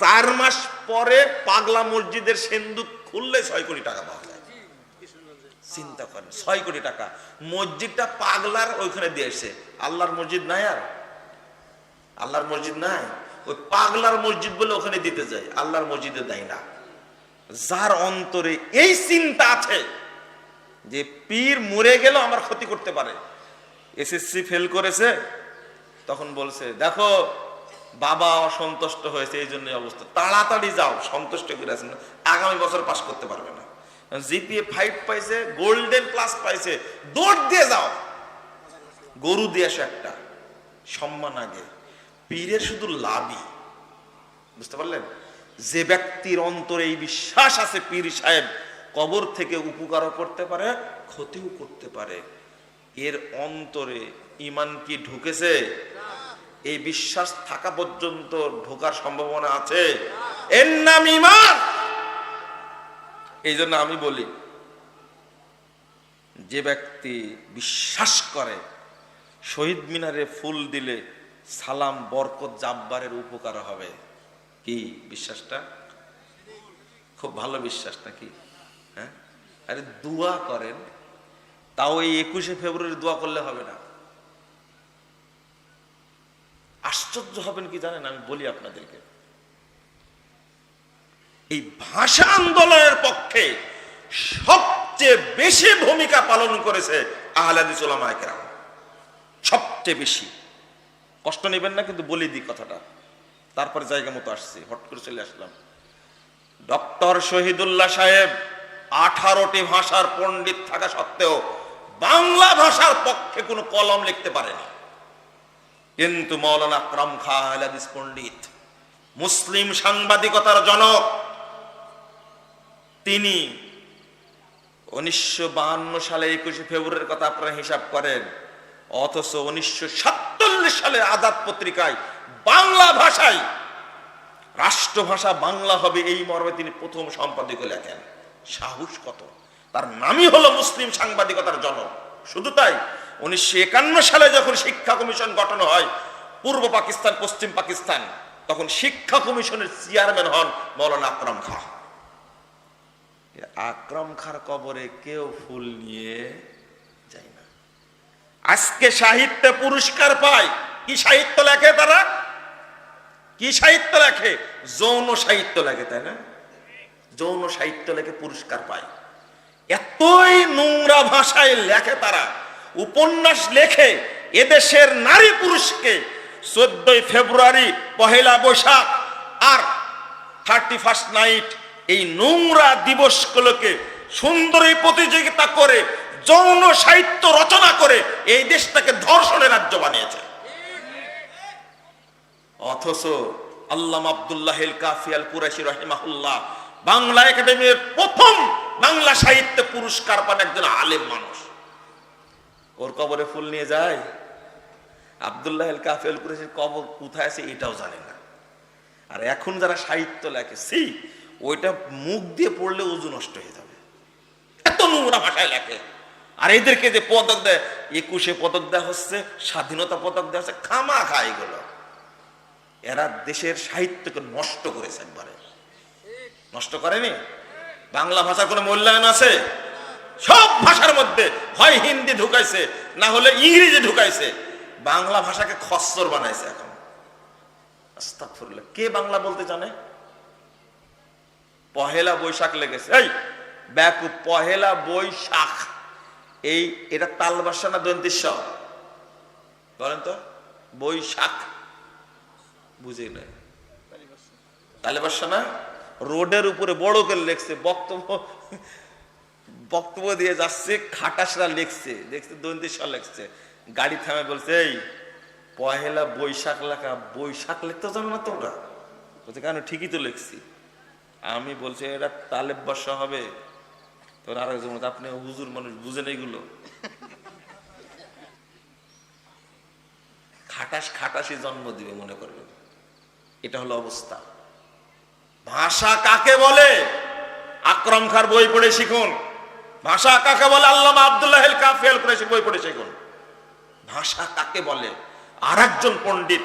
চার মাস পরে পাগলা মসজিদের সেন্দুক খুললে ছয় কোটি টাকা পাওয়া যায়। চিন্তা করেন, ছয় কোটি টাকা। মসজিদটা পাগলার ওইখানে দিয়ে দিয়েছে আল্লাহর মসজিদ নাই আর? আল্লাহর মসজিদ নাই? ওই পাগলার মসজিদ বলে ওখানে দিতে যায়, আল্লাহর মসজিদে দেয় না। যার অন্তরে এই চিন্তা আছে যে পীর মরে গেল আমার ক্ষতি করতে পারে। এসএসসি ফেল করেছে, তখন বলছে, দেখো বাবা অসন্তুষ্ট হয়েছে, এই জন্য অবস্থা। তাড়াতাড়ি যাও, সন্তুষ্ট করে আছেন আগামী বছর পাস করতে পারবে না। জিপিএ ফাইভ পাইছে গোল্ডেন প্লাস পাইছে। দৌড় দিয়ে যাও। গরু দিয়ে আসো একটা। সম্মান আগে। পীরের শুধু লাভই। বুঝতে পারলেন? যে ব্যক্তির অন্তরে এই বিশ্বাস আছে পীর সাহেব, কবর থেকে উপকারও করতে পারে, ক্ষতিও করতে পারে। এর অন্তরে ইমান কি ঢুকেছে? এই বিশ্বাস থাকা পর্যন্ত ঢোকার সম্ভাবনা আছে। এর নাম ইমান এই জন্য আমি বলি, যে ব্যক্তি বিশ্বাস করে, শহীদ মিনারে ফুল দিলে সালাম, বরকত, জাব্বারের উপকার হবে। কি বিশ্বাসটা? খুব ভালো বিশ্বাস নাকি? হ্যাঁ? আরে দোয়া করেন, তাও এই একুশে ফেব্রুয়ারি দোয়া করলে হবে না। আশ্চর্য হবেন কি জানেন? আমি বলি আপনাদেরকে। এই ভাষা আন্দোলনের পক্ষে সবচেয়ে বেশি ভূমিকা পালন করেছে ওলামায়ে সবচেয়ে বেশি। কষ্ট নেবেন না, কিন্তু বলে দিই কথাটা। তারপরে জায়গা মতো আসছি, হট করে চলে আসলাম। ডক্টর শহীদুল্লাহ সাহেব আঠারোটি ভাষার পণ্ডিত থাকা সত্ত্বেও বাংলা ভাষার পক্ষে কোনো কলম লিখতে পারেনি। কিন্তু মৌলানা আকরাম খা আহলাদিস পণ্ডিত, মুসলিম সাংবাদিকতার জনক। তিনি উনিশশো সালে একুশে ফেব্রুয়ারির কথা আপনারা হিসাব করেন, অথচ উনিশশো সালে আজাদ পত্রিকায় বাংলা ভাষায়, রাষ্ট্রভাষা বাংলা হবে এই মর্মে তিনি প্রথম সম্পাদকে লেখেন। সাহস কত? তার নামই হলো মুসলিম সাংবাদিকতার জনক। শুধু তাই উনিশশো একান্ন সালে যখন শিক্ষা কমিশন গঠন হয়, পূর্ব পাকিস্তান, পশ্চিম পাকিস্তান, তখন শিক্ষা কমিশনের চেয়ারম্যান হন মৌলানা আকরাম খা। আকরাম খার কবরে কেউ ফুল নিয়ে যায় না। আজকে সাহিত্যে পুরস্কার পায়। কি সাহিত্য লেখে তারা? কি সাহিত্য লেখে? যৌন সাহিত্য লেখে, তাই না? যৌন সাহিত্য লেখে পুরস্কার পায়। এতই নোংরা ভাষায় লেখে তারা। উপন্যাস লেখে এদেশের নারী পুরুষকে চোদ্দই ফেব্রুয়ারি পহেলা বৈশাখ আর থার্টি ফার্স্ট নাইট এই নোংরা দিবসগুলোকে সুন্দরী প্রতিযোগিতা করে, যৌন সাহিত্য রচনা করে এই দেশটাকে ধর্ষণের রাজ্য বানিয়েছে। অথচ আল্লাম আব্দুল্লাহ কাফি আল রহিমাহুল্লাহ বাংলা একাডেমির প্রথম বাংলা সাহিত্য পুরস্কার পান একজন আলেম মানুষ। ওর কবরে ফুল নিয়ে যায়। আবদুল্লাহ এল কাফি আল কবর কোথায় আছে এটাও জানে না। আর এখন যারা সাহিত্য লেখে সেই ওইটা মুখ দিয়ে পড়লে উজু নষ্ট হয়ে যাবে। এত নোংরা ভাষায় লেখে। আর এদেরকে যে পদক দেয়, একুশে পদক দেওয়া হচ্ছে, স্বাধীনতা পদক দেওয়া হচ্ছে খামা খায় এগুলো। এরা দেশের সাহিত্যকে নষ্ট করেছে একবারে। নষ্ট করেনি? বাংলা ভাষার কোনো মূল্যায়ন আছে? সব ভাষার মধ্যে হয় হিন্দি ঢুকাইছে, না হলে ইংরেজি ঢুকাইছে। বাংলা ভাষাকে খচ্চর বানাইছে এখন। কে বাংলা বলতে জানে? পহেলা বৈশাখ লেগেছে। এই ব্যাকু পহেলা বৈশাখ। এই, এটা তাল ভাষা না দন্তিস বলেন তো, বৈশাখ। বুঝে নেই। তালে ভাষা না? রোডের উপরে বড় করে লেখছে, বক্তব্য। বক্তব্য দিয়ে যাচ্ছে, খাটাসরা লিখছে দেখছে দন্তিস লেখছে। গাড়ি থামে বলছে, এই, পহেলা বৈশাখ লেখা, বৈশাখ লিখতে জানো না তোমরা? বলছে, কেন? ঠিকই তো লিখছি। আমি বলছি এটা তালেব বর্ষা হবে। তোর আর একজন আপনি হুজুর মানুষ, বুঝেন এইগুলো? খাটাস খাটাসই জন্ম দিবে মনে করবেন। এটা হলো অবস্থা। ভাষা কাকে বলে? আকরম খার বই পড়ে শিখুন। ভাষা কাকে বলে? আল্লামা আব্দুল্লাহ কাফেল করে বই পড়ে শিখুন ভাষা কাকে বলে? আর একজন পণ্ডিত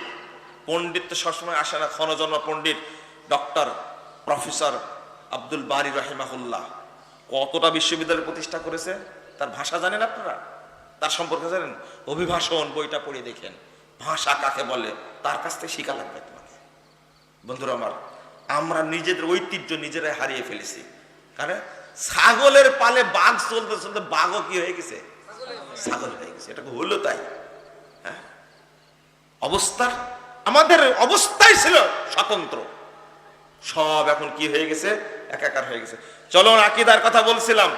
পণ্ডিত তো সবসময় আসে না, ক্ষণজন্ম পণ্ডিত, ডক্টর, প্রফেসর আব্দুল বারি রহিমাহুল্লাহ। কতটা বিশ্ববিদ্যালয় প্রতিষ্ঠা করেছে? তার ভাষা জানেন আপনারা? তার সম্পর্কে জানেন? অভিভাষণ বইটা পড়ে দেখেন। ভাষা কাকে বলে? তার কাছ থেকে শিখা লাগবে তোমাকে। বন্ধুরা আমার, আমরা নিজেদের ঐতিহ্য নিজেরাই হারিয়ে ফেলেছি। কারণ ছাগলের পালে বাঘ চলতে চলতে বাঘও কি হয়ে গেছে? ছাগল হয়ে গেছে। এটা হলো তাই। হ্যাঁ? অবস্থা? আমাদের অবস্থাই ছিল স্বতন্ত্র। সব এখন কি হয়ে গেছে? একাকার হয়ে গেছে। চলো আকিদার কথা বলছিলাম।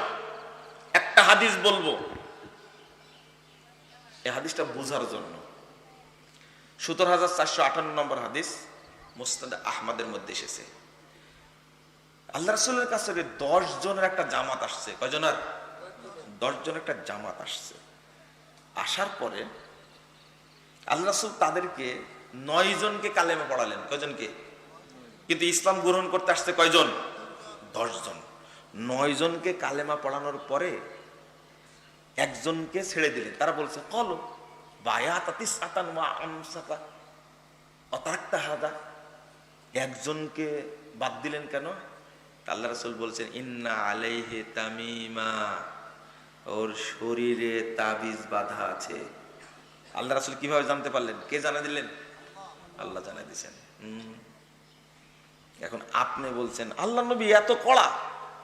একটা হাদিস বলব। এই হাদিসটা বোঝার জন্য। সতেরো হাজার চারশো আটান্ন নম্বর হাদিস মুস্তাদ আহমদের মধ্যে এসেছে। আল্লাহ রসুলের কাছ দশ জনের একটা জামাত আসছে, কয়জনের? দশ জনের একটা জামাত আসছে। আসার পরে আল্লাহ রসুল তাদেরকে নয় জনকে কালেমে পড়ালেন। কয়জনকে? কিন্তু ইসলাম গ্রহণ করতে আসছে কয়জন? দশ জন। নয় জনকে কালেমা পড়ানোর পরে একজনকে ছেড়ে দিলেন। তারা বলছে, কলো বায়া তাতিস আতান মা হাদা? একজনকে বাদ দিলেন কেন? আল্লাহ রাসূল বলছেন, ইন্না আলাইহি তামিমা। ওর শরীরে তাবিজ বাধা আছে। আল্লাহ রাসূল কীভাবে জানতে পারলেন? কে জানা দিলেন? আল্লাহ জানা দিয়েছেন। হুম। এখন আপনি বলছেন, আল্লাহ নবী এত কড়া।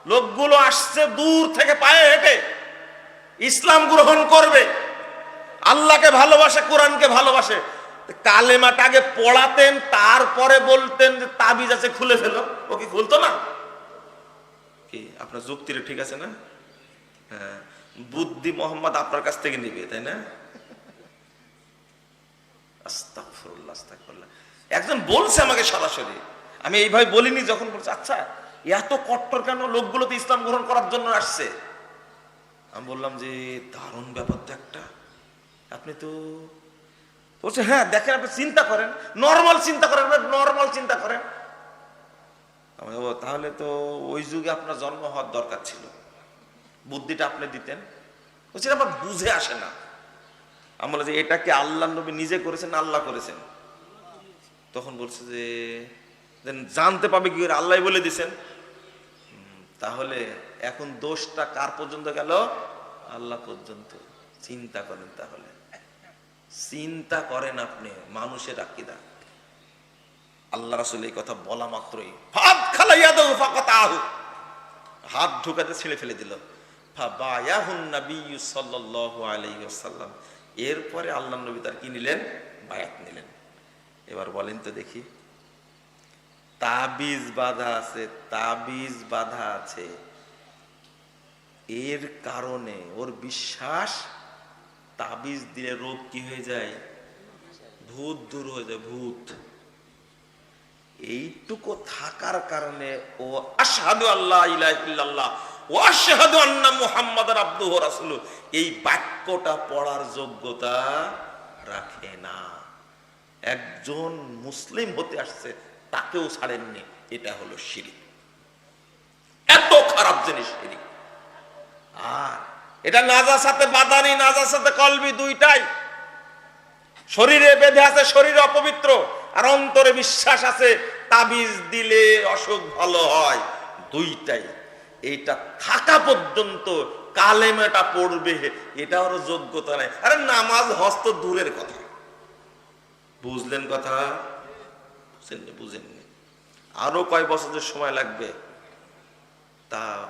লোকগুলো আসছে দূর থেকে পায়ে হেঁটে। ইসলাম গ্রহণ করবে। আল্লাহকে ভালোবাসে, কোরআনকে ভালোবাসে। কালেমাটা আগে পড়াতেন, তারপরে বলতেন যে তাবিজ আছে, খুলে ফেলো। ও কি খুলতো না? কি, আপনার যুক্তিটা ঠিক আছে না? হ্যাঁ বুদ্ধি মোহাম্মদ আপনার কাছ থেকে নিবে, তাই না। একজন বলছে আমাকে সরাসরি। আমি এইভাবে বলিনি যখন বলছে আচ্ছা এত কট্টর কেন লোকগুলো তো ইসলাম গ্রহণ করার জন্য আসছে? আমি বললাম যে, দারুণ ব্যাপার তো একটা। আপনি তো বলছে হ্যাঁ দেখেন, আপনি চিন্তা করেন। নর্মাল চিন্তা করেন নর্মাল চিন্তা করেন। আমি বলব, তাহলে তো ওই যুগে আপনার জন্ম হওয়ার দরকার ছিল। বুদ্ধিটা আপনি দিতেন। বলছি আমার বুঝে আসে না। আমি বললাম যে এটা কি আল্লাহ নবী নিজে করেছেন আল্লাহ করেছেন? তখন বলছে যে জানতে পাবে কি আল্লাহ বলে দিছেন তাহলে এখন দোষটা কার পর্যন্ত গেল? আল্লাহ পর্যন্ত। চিন্তা করেন তাহলে। চিন্তা করেন আপনি মানুষের আকিদা। আল্লাহ রাসুল এই কথা বলা মাত্রই। হাত ঢুকাতে ছেড়ে ফেলে দিল। এরপরে আল্লাহ নবী তার কি নিলেন? বায়াত নিলেন। এবার বলেন তো দেখি। তাবিজ বাধা আছে, তাবিজ বাধা আছে। এর কারণে ওর বিশ্বাস, তাবিজ দিলে রোগ কি হয়ে যায়? ভূত দূর হয়ে যায়, ভূত। এইটুকু থাকার কারণে ও আশহাদু আল্লাহ ইলাহা ইল্লাল্লাহ, ও আশহাদু আন্না মুহাম্মাদার আবদুহু ওয়া রাসূলুহু। এই বাক্যটা পড়ার যোগ্যতা রাখে না। একজন মুসলিম হতে আসছে, তাকেও ছাড়েননি। এটা হলো শিরিক। এত খারাপ জিনিস শিরিক। আর এটা নাজার সাথে বাদানি, নাজার সাথে কলবি দুইটাই। শরীরে বেঁধে আছে, শরীর অপবিত্র। আর অন্তরে বিশ্বাস আছে তাবিজ দিলে অসুখ ভালো হয়। দুইটাই। এইটা থাকা পর্যন্ত কালেমেটা পড়বে। এটা ওর যোগ্যতা নাই। আরে নামাজ হস্ত দূরের কথা। বুঝলেন কথা? বুঝেননি বুঝেননি। আরও কয় বছরের সময় লাগবে? তা